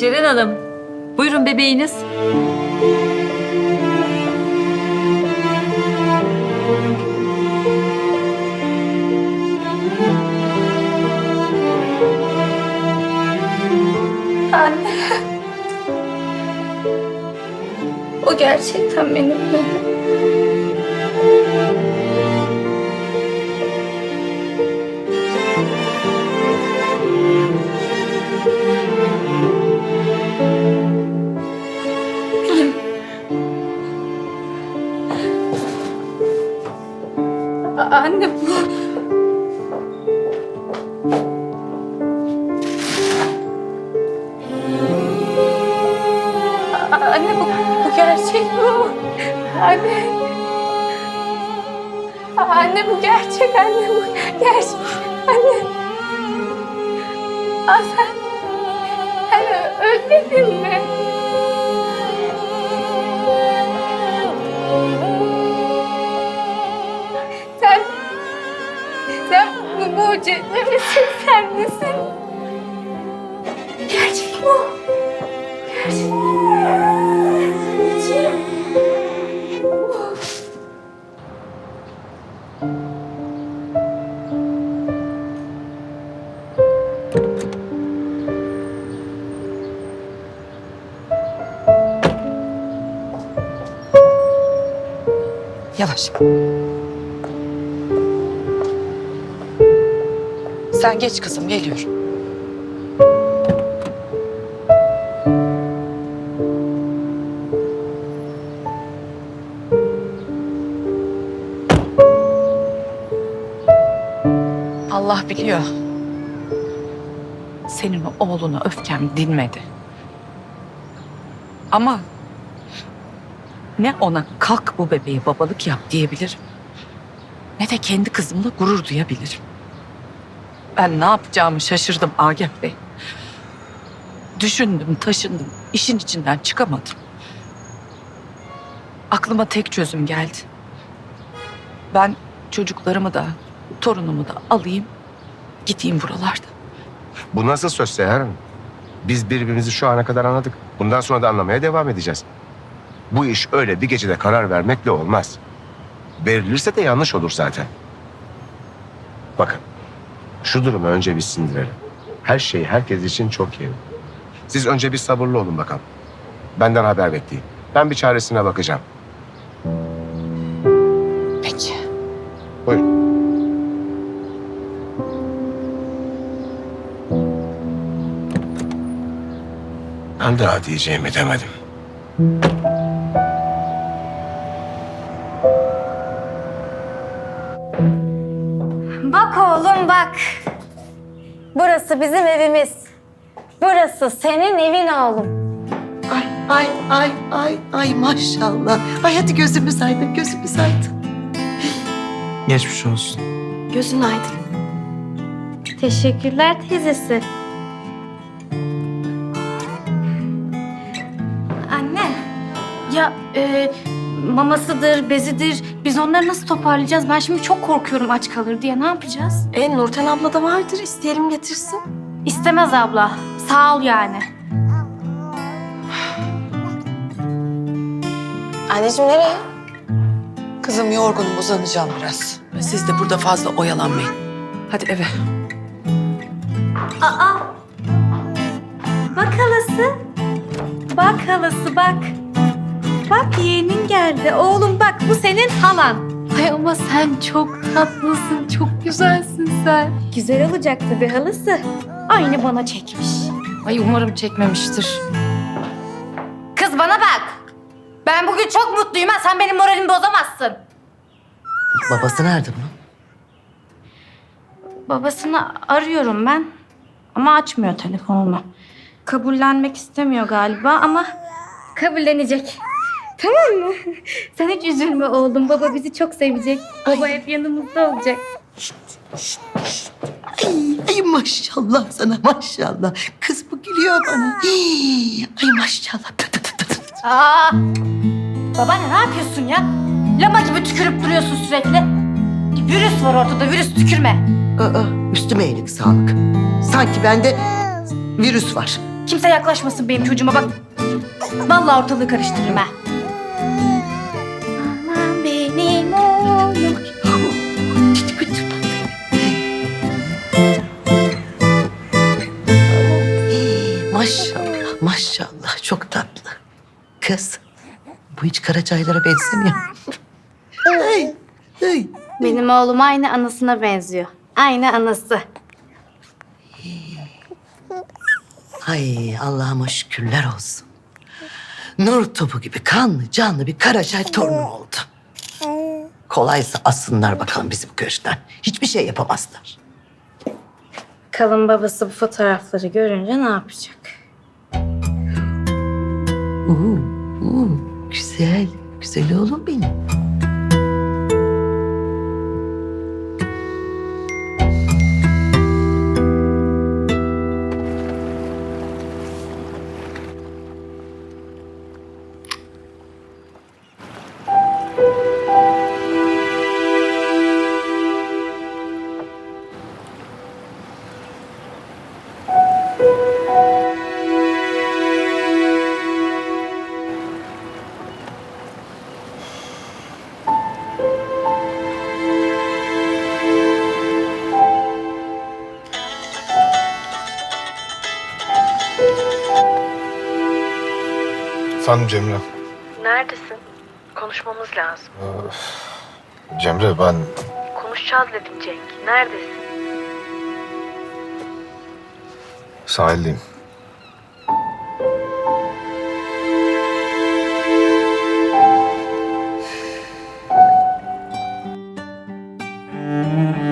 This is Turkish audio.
Ceren Hanım, buyurun bebeğiniz. Anne. O gerçekten benim mi? Anne bu... Anne bu, bu gerçek bu. Anne. Anne bu gerçek anne bu gerçek. Anne. Aa, sen, sen ö- ölmedin mucize misin? Sen misin? Gerçek bu. Gerçek. Gerçek. Yavaş. Sen geç kızım, geliyorum. Allah biliyor. Senin o oğluna öfkem dinmedi. Ama ne ona kalk bu bebeğe babalık yap diyebilirim. Ne de kendi kızımla gurur duyabilirim. Ben ne yapacağımı şaşırdım Agah Bey. Düşündüm, taşındım. işin içinden çıkamadım. Aklıma tek çözüm geldi. Ben çocuklarımı da, torunumu da alayım, gideyim buralarda. Bu nasıl söz Seher Hanım? Biz birbirimizi şu ana kadar anladık. Bundan sonra da anlamaya devam edeceğiz. Bu iş öyle bir gecede karar vermekle olmaz. Verilirse de yanlış olur zaten. Bakın, şu durumu önce bir sindirelim. Her şey herkes için çok iyi. Siz önce bir sabırlı olun bakalım. Benden haber bekleyin. Ben bir çaresine bakacağım. Peki. Buyurun. Ben daha diyeceğimi demedim. Bak oğlum bak. Burası bizim evimiz. Burası senin evin oğlum. Ay ay ay ay ay maşallah. Ay hadi gözümüz aydın gözümüz aydın. Geçmiş olsun. Gözün aydın. Teşekkürler teyzesi. Anne. Ya e, mamasıdır, bezidir. Biz onları nasıl toparlayacağız? Ben şimdi çok korkuyorum aç kalır diye. Ne yapacağız? E Nurten abla da vardır isteyelim getirsin. İstemez abla. Sağ ol yani. Anneciğim nereye? Kızım yorgunum uzanacağım biraz. Siz de burada fazla oyalanmayın. Hadi eve. Aa. Bak halası. Bak halası bak. Bak yeğenin geldi. Oğlum bak bu senin halan. Ay ama sen çok tatlısın, çok güzelsin sen. Güzel olacak tabii halası. Aynı bana çekmiş. Ay umarım çekmemiştir. Kız bana bak. Ben bugün çok mutluyum ha. Sen benim moralimi bozamazsın. Babası nerede bunun? Babasını arıyorum ben. Ama açmıyor telefonunu. Kabullenmek istemiyor galiba ama kabullenecek. Tamam mı? Sen hiç üzülme oğlum. Baba bizi çok sevecek. Baba hep yanımızda olacak. Ay, ay maşallah sana maşallah. Kız bu gülüyor bana. Hii, ay maşallah. Tı tı tı tı tı. Aa! Babaanne ne yapıyorsun ya? Lama gibi tükürüp duruyorsun sürekli. Virüs var ortada, virüs tükürme. Aa, üstüme iyilik sağlık. Sanki bende virüs var. Kimse yaklaşmasın benim çocuğuma bak. Vallahi ortalığı karıştırırım ha. Kız, bu hiç Karacaylara benzemiyor. ay, ay. Benim oğlum aynı anasına benziyor. Aynı anası. Ay Allah'ıma şükürler olsun. Nur topu gibi kanlı canlı bir Karacay torunum oldu. Kolaysa assınlar bakalım bizi bu köşkten. Hiçbir şey yapamazlar. Kalın babası bu fotoğrafları görünce ne yapacak? Oo, oo, güzel, güzel oğlum benim. Efendim Cemre. Neredesin? Konuşmamız lazım. Öf. Cemre ben... Konuşacağız dedim Cenk. Neredesin? Sahildeyim. Mm-hmm.